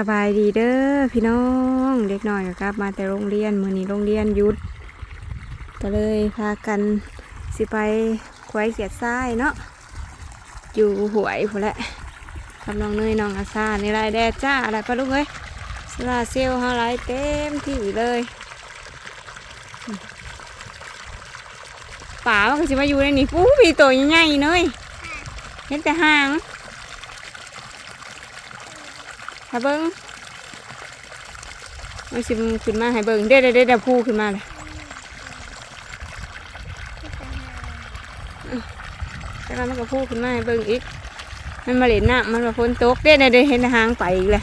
สบายดีเด้อพี่น้องเด็กน้อยก็กลับมาแต่โรงเรียนมื้อนี้โรงเรียนหยุดก็เลยพากันสิไปควายเสียดทรายเนาะอยู่หวยพุ่นแหละกับน้องเนยน้องอาซาในรายแดดจ้าอะไรปะลูกเอ้ยสลาเซลล์เฮาไลเต็มที่เลยป่ามันก็สิมาอยู่ในนี่ปู้มีตัวใหญ่ๆเนยเห็นแต่หาง ถ้าเบิ้งมันสิมันขึ้นมาให้เบิ้งเด้อเด้อเด้อเด้อพูขึ้นมาเลยแต่ว่ามันก็พูขึ้นมาให้เบิ้งอีก มันมาเล่นน้ำมันมาฝนตกเด้อเด้อเด้อเห็นหางไปอีกเลย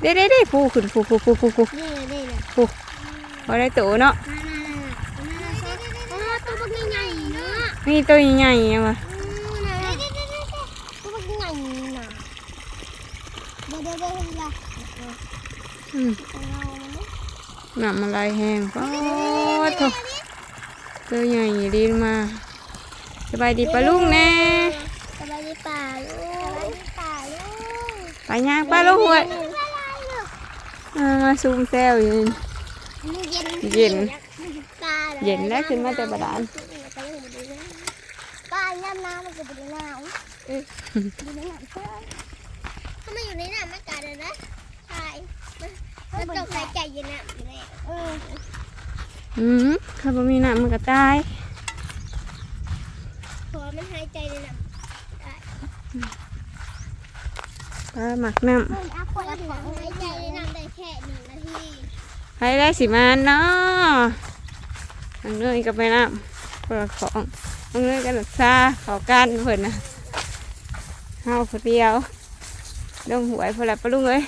เด้อเด้อเด้อพูขึ้นพูพูพูพูพูนี่เลยนี่เลยพอได้โตเนาะนั่นนั่นนั่นโอ้ตัวบักใหญ่ๆเนาะนี่ตัวใหญ่ๆยังวะอืมนั่นนั่นตัวบักใหญ่ๆน่ะเดี๋ยวเดี๋ยวเดี๋ยวเห็นละ อืมเอาเราเนาะน้ำมันไหลแห้งป๊อดโถตัวใหญ่ดีมาสบายดีปะลุงแน่สบายดีป่าลูกสบายดีป่าลูกไปย่างปลาลูกหวยสบายดีลูกอ่ามาซูมแซวอยู่นี่เย็นเย็นป่าเย็นแล้วขึ้นมาแต่บาดาลป่าย่ำน้ำมันก็เป็นหนาวเอออยู่ในน้ำใช่ถ้ามาอยู่ในน้ำมันกัดเลยนะใช่ มันตกใจใจเย็นน้ำอยู่แล้วเอออืมถ้าบ่มีน้ำมันก็ตายพอมันหายใจในน้ำปลาหมักน้เฮ้ยอาปวดหัวหายใจในน้ำได้แค่หนึ่งนาทีำให้ได้สิมาเนาะอังเนยก็ไปน้ำเปิดของอังเนยก็รักษาเขากันเพิ่นนะเฮาคนเดียวลงหวยพอละปะลุงเอ้ย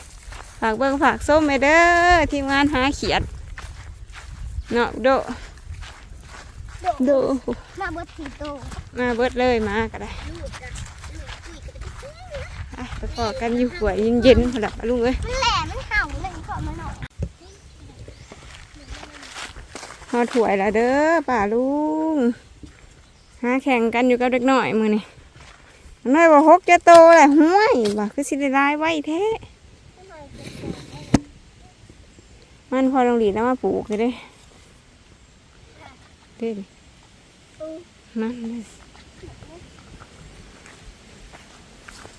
ฝากเบิ่งฝากส้มไปเด้อทีมงานหาเขียดเนาะโดโดมาเบิดถีโตมาเบิดเลยมาก็ได้ลูกจ้ะลูกขี่ก็ไปกินนะไปไปพอกันอยู่หวยเย็นๆพอละปะลุงเอ้ยมันแหลมมันเห่าเลยเพราะมันหนอกหอถวยแล้วเด้อป่าลุงหาแข่งกันอยู่กับเด็กหน่อยมือนี่น้อยว่าหกจะโตแหละห้วยว่าคือสิได้ลายไว้แท้ มันพอลงหลีแล้วมาปลูกเลยเด้เด้ดิมันเลย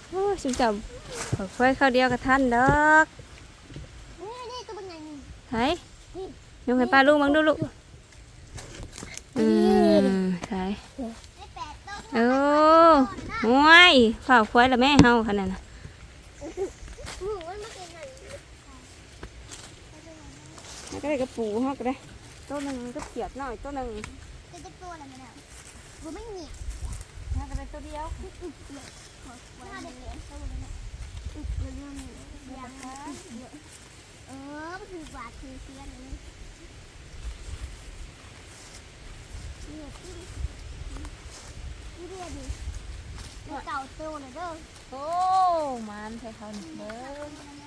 โอ้ยสุดจับเพื่อข้าวเดียวกับท่านดอกนี่นี่ตัวเป็นไงนี่ไห้ยกให้ป้าลุงบังดูลูกอืมใช่ได้แปดโตเออห่วยฝ่าควายละแม่เฮาขนาดน่ะ หมูมันมาเป็นไง แล้วก็ ได้กระปูเฮาก็ได้ตัวหนึ่งก็เขียดหน่อยตัวหนึ่งจะจะตัวอะไรมันอะกูไม่หนีแล้วก็ได้ตัวเดียวว่าเด็กเลี้ยงตัวมันอะอึดเรื่องนี้อยากเออมันคือบาดคือเสียนี่เนี่ยที่ที่เรียกดิเก่าโตเลยเด้อโอ้มันใส่เขาหนึ่งเด้อ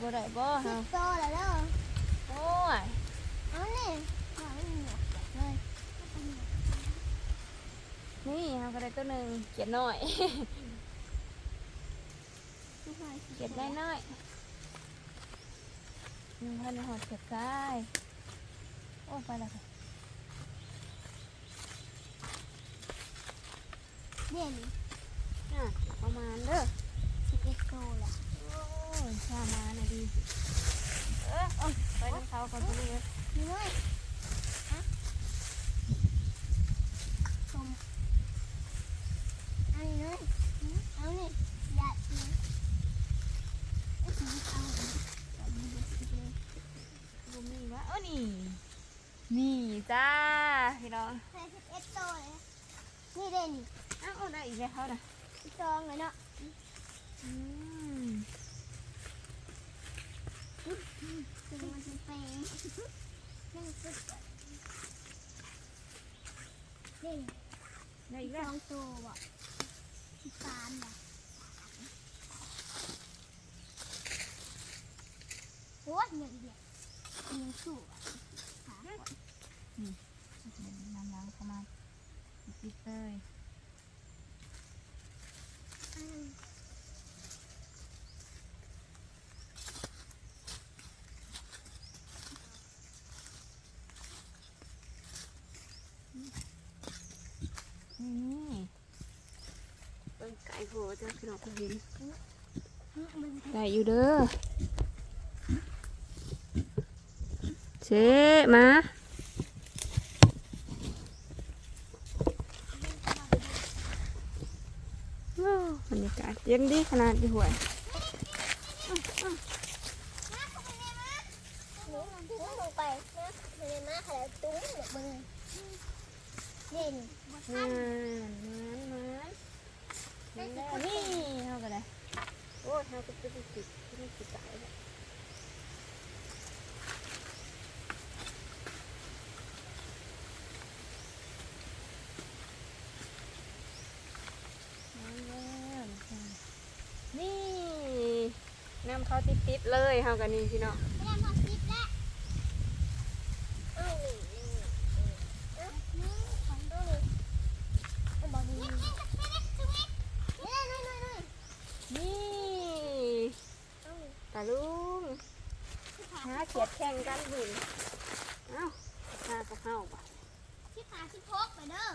บ่ได้บ่เฮาโตเลยเด้อ โอ้ยเอาเนี่ยเอาไม่มีหมวกเลยนี่เฮาก็ได้ตัวหนึ่งเขียดหน่อยเขียดน้อยน้อยหนึ่งพันหอดเขียดซ้ายโอ้ไปแล้วค่ะเนี่ยนี่อะประมาณเด้อสิบเอ็ดโตแหละโอ้ ยชามาน่ะดีเออเอาไปน้ำเขาก่อนตัวนี้เลยนี่เลยฮะชมเอานี่เลยเอานี่อย่าเอาเอาเอาเอานี่เลยบ่มีวะเออนี่นี่จ้าพี่น้องใส่สิบเอ็ดโตเลยนี่เด่นอ้าเอาได้อีกแล้วเขาน่ะอีกซองเลยเนาะอืม คือมันเป็ นแปลงนั่งสุดเด่นได้อีกแล้วองโตอะที่ปานอะโอ้ยอย่างเดียวยังสู้อะขาก่นน้ำล้างเข้ามาปิดเลย อืม โหเจ้าพี่น้องเห็นได้อยู่เด้อเจ๊มาอ้บรรยากาศเย็นดีขนาดที่ห่วยหนูตุ้งลงไปนะมันเลยมาขนาดตุ้งเนี่ยมึงเด่ นี่เท่ากันเลยโอ้เท่ากับจะติดติดไม่ติดใจเลยนี่น้ำเขาติดติดๆเลยเท่ากันนี่พี่น้อง ไม่ได้หมดคลิปแล้วเอ้านี่นี่เอ้านี่ของดูนี่ไอ้บอลนี่นี่นี่นี่นี่นี่นี่ นี่ เอ้า ตาลุงหาเขียดแข่งกันบุญเอ้าหากับเฮาป่ะ ที่ขาที่พกไปเด้อ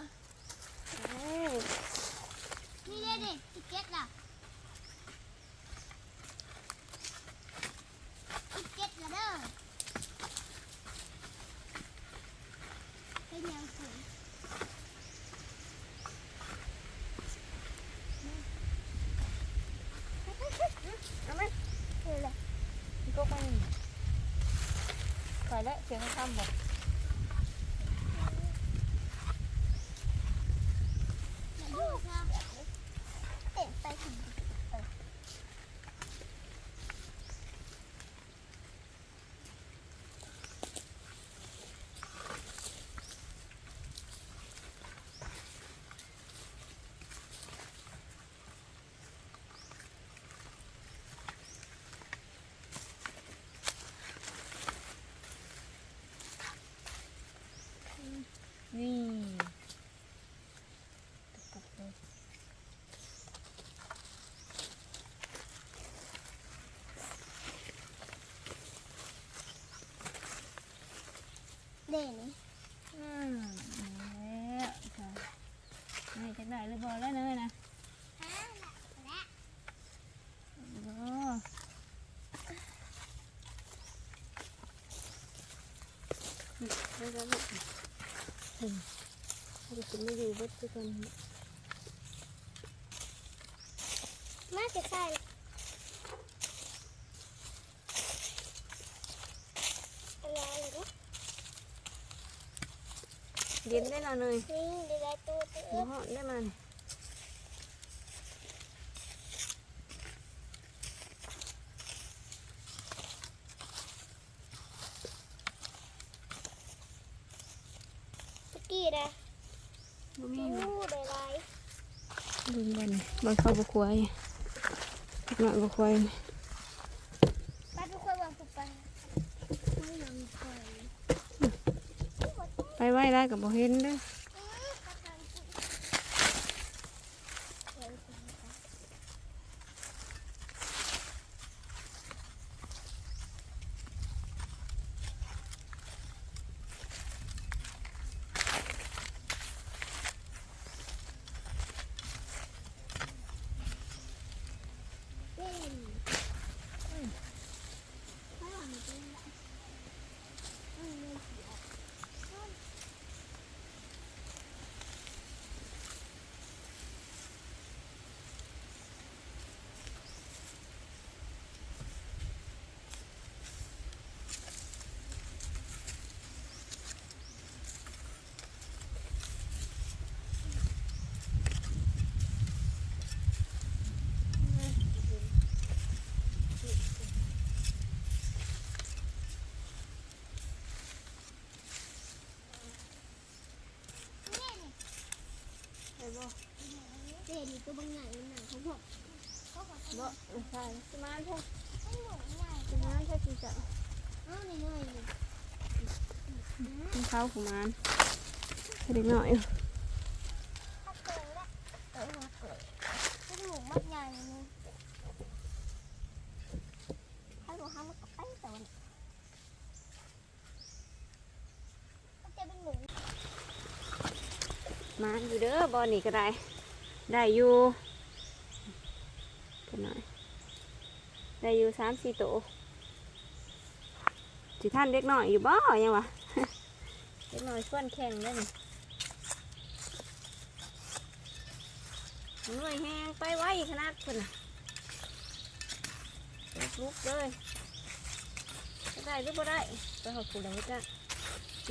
เอ้ยนี่เด้เด็กติ๊กเก็ตล่ะติ๊กเก็ตล่ะเด้อเป็นยังไงเอาไหมเออเลยมันก็ไม่ไปแล้วเสียงข้ามบอก อย่ายุ่งค่ะเต็มไปถึง นี่ เด่นอืมแล้วค่ะนี่จะได้หรือบ่แล้วเนยนะฮะและโอ้ไม่ได้ไม่อืมเขาจะไม่อยู่วัดทุกคนมาจะใส่อะไรเลย เย็นได้แล้วเนยนี่ดีได้ตัวตัวเดี๋ยวเหาะได้มันตะกี้นะบ่ดูมีได้ไรดูบนบนเข้าบุควายหน่อยบุควาย ป้าทุกคนวางปุ๊บไปไม่ยอมไป ไปไว้ได้กับบ่เห็นเด้อ เล่นไม่หวังจริงละอืมไม่เสีย ไปบ่ เด่นตัวบางใหญ่หนังเขาบอกเขาบอกบ่ไม่ใช่สมานเถอะไม่ใหญ่สมานเถอะสิจ้ะเอาหน่อยหน่อยมันเข้าของมันให้เด็กหน่อยถ้ออมาเกิดไม่หลงมากใหญ่เลยถ้าหลงห้มมันก็ไปแต่วันมันจะเป็นหมูมาอยู่เด้อบอนี่ก็ได้ ได้อยู่ตัวน้อยได้อยู่สามสี่ตัวสิท่านเด็กน้อยอยู่บ่ยังวะเด็กน้อยชวนแข่งได้นี่หน่วยแหงไปไวขนาดคนน่ะลุกเลยได้หรือบ่ได้ไปหอบผูแล้วจ้ะ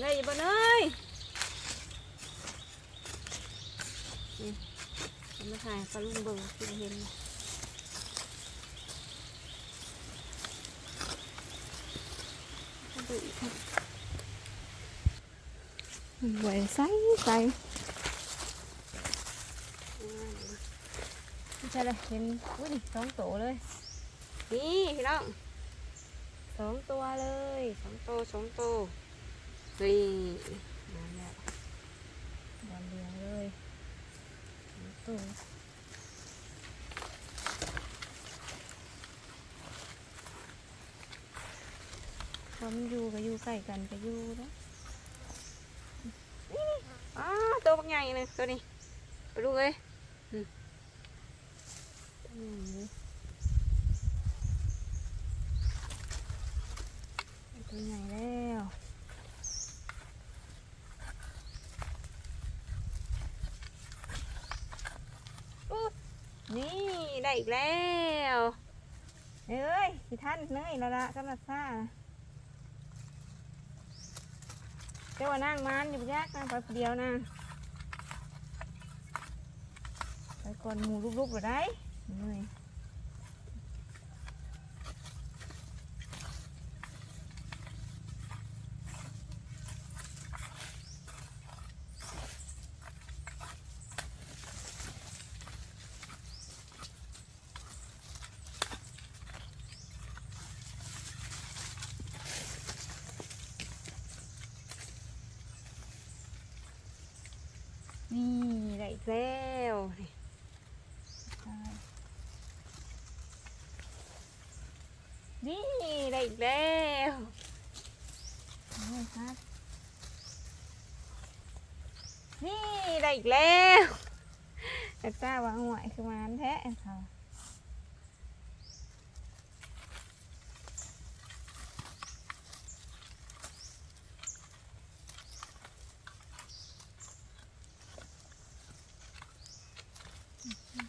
ได้อยู่บ่เนย มาถ่ายปลาลุงเบิ่งที่เห็นเอาดูอีกครับไหวใส่ใส่ไม่ใช่เลยเห็นอุ้ยนี่สองตัวเลย นี่พี่น้องสองตัวเลยสองตัวสองตัวนี่มาแล้วบอลเรียงเลยสองตัว ความนอยู่กับอยู่ใกล้กันกับอยู่แล้วนี่อ้าตัวบักใหญ่เลยตัวนี้ไปดูเลยอืมอืมตัวใหญ่แล้วอุ๊ยนี่ ได้อีกแล้วเอ้ยสิท่านเนยแล้วละกำลังซ่าเจ้าว่านั่งมันอยู่ยากนั่งไปผู้เดียวนะไปก่อนหมูรูปๆบ่ได้เนย นี่ได้อีกแล้วนี่ได้ อีกแล้วนี่ครับนี่ได้อีกแล้วแต่ตาวางหวยคือมันแท้เขา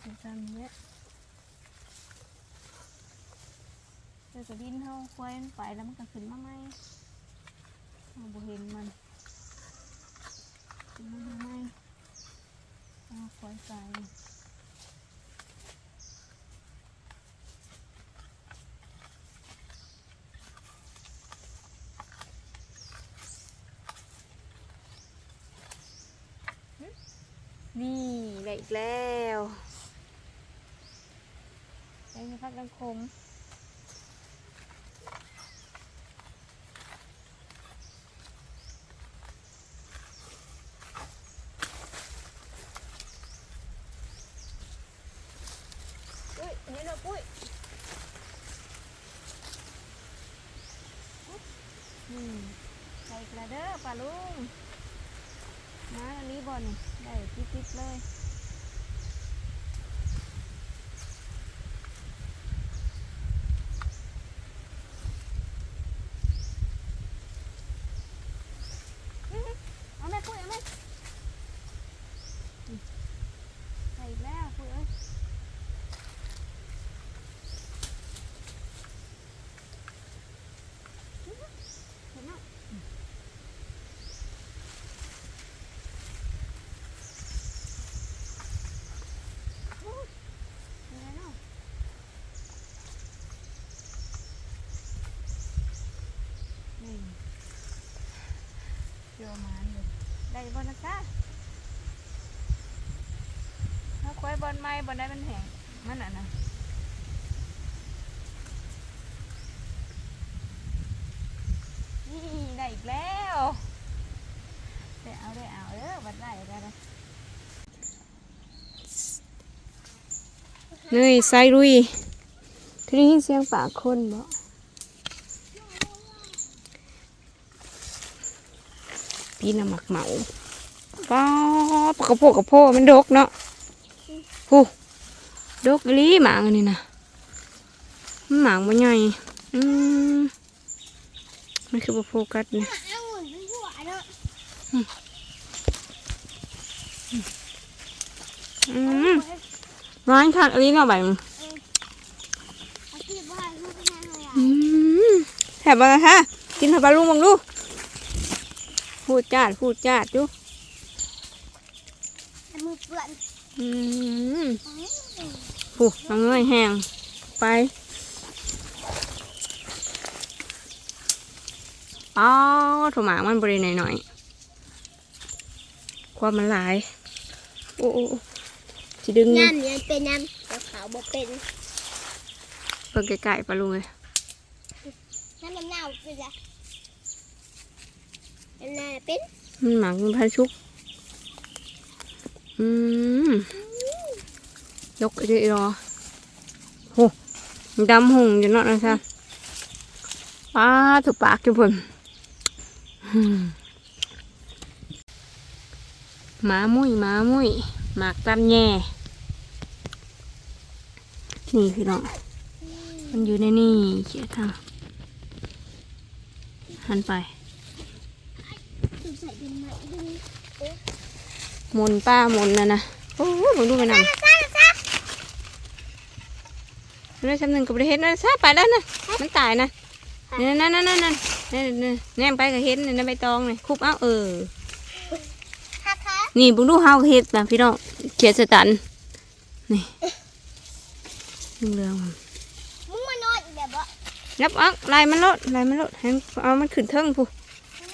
เป็นจำเนี้ยเจอ กระดินเท่าควายมันไปแล้วมันก็ขึ้นมาไหมเราบ่เห็นมันขึ้นมาทำไมเอาควายไปนี่ได้อีกแล้วได้ไหมครับดังคม อุ้ยนี่เราปุ้ยอืมใส่กระเด้อปลาลุงมาอันนี้บอลนี่ได้จิ๊บๆเลยอื้อหือเอาแม่ปุ้ยเอาแม่อืมใส่อีกแล้วปุ้ยเอ้ย เห็นไหมโอ้ยอะไรเนาะนี่ เจอหมานได้บอลนะจ๊ะถ้าควายบอลไม่บอลได้มันแห้งมันอะนะนี่ได้อีกแล้วได้เอาได้เอาเด้อบัดได้ได้ได้เนยใส่ลุยที่ได้ยินเสียงปากคนบ่ ปีน้ำหมักเหมาป้าปกระโปกระโพมันดกเนาะผู้ดกลีหมาอันนี้นะหมางมันใหญ่อืมมันคือโฟกัสเนี่เอาหุ่นเป็นหัวเนาะอืมร้านขาดอะไรเนาะใบมันเอาที่บ้านลูกแม่เลยอะอืมแถบอะไรคะกินผัดปลาลุงบังดูก พูดจาดพูดจาดดูแต่มือเปื้อนอืมอืมผูน้องเงยแห้งไปอ๋อโถหมามันบริหน่อยหน่อยๆความมันหลาย โอ้โอ้โอ้สิดึงน้ำเนี่ยเป็นน้ำแต่ขาวบ่เป็นเบิ่งไก่ๆปลาลุงเลยน้ำน้ำเน่าเป็น ไรน้ำเน่าเป็นมันหมักมันพันชุก อืม ยกเดี๋ยวรอโหดำหงอยู่เนาะนะคะป้าถูกปากจุ่มอืมหมามุ้ยหมามุ้ยหมากตำแย่นี่พี่น้อง มันอยู่ในนี่เขียทางหันไป หมดึงหมุนป้าหมุนนะนะโอ้โหผมดูไปนำซ่าซ่าเรื่องจำหนึ่งกับเห็นนะซาไปแล้วนะมันตายนะนั่นนั่นนั่นนั่นนั่นนั่นแนมไปกับเห็นนี่นะใบตองนี่คุบเอาเออค่ะค่ะนี่บุญดูเฮาเฮ็ดแบบพี่น้องเขียนสตันนี่เรื่องมึงมานอนอีกแบบว่าๆรับเอักลายมันลดลายมันลดให้เอามันขึ้นเทิงผู้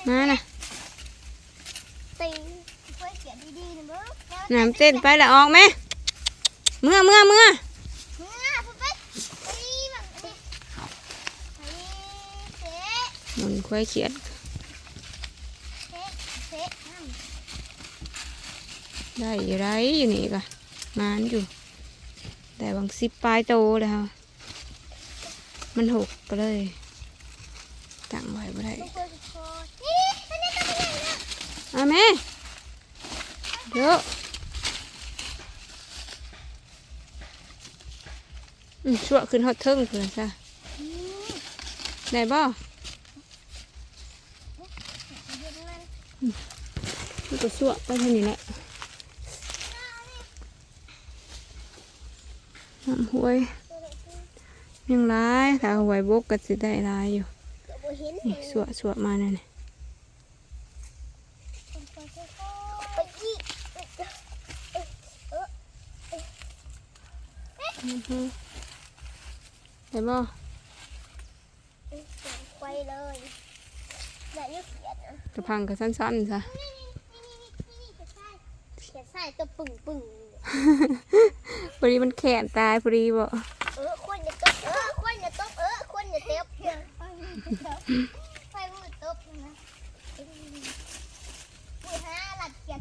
มานะ ตีเพื่อเขียนดีๆนะมึง น้ำเต้นไปแล้วออกไหมเมื่อเมื่อเมื่อมึงอะปุ๊บปุ๊บตีแบบนี้ตีเตะหมุนควายเขียนได้อยู่ไรอยู่นี่ก็มานอยู่ แต่บางสิบปลายโตแล้ว มันหกก็เลยตั้งไว้บ่ได้เอนคอนี่อันนี้ตัวใหญ่นะเอาแม่เยอะอืม ชั่วขึ้นฮอตเทิงเพื่อนซะได้บ่มันก็ชั่วไปเท่านี้แหละน้ำห้วย ยังร้ายถ้าเอาไว้บกก็สิได้ร้ายอยู่นี่ชั่วชั่วมานั่นนี่ไปอีกอือ ฮึได้บ่เสียงไฟเลยอย่าเรียกเสียงนะกระพังก็สั้นๆซะ นี่นี่นี่นี่นี่เขียนไส้เขียนไส้ตัวปึ่งปึ่งพอดีมันแขนตายพอดีบ่เออควรจะตบเออควรจะตบเออควรจะเตบไฟมือตบนะอุ้ยฮะหลัดเขียน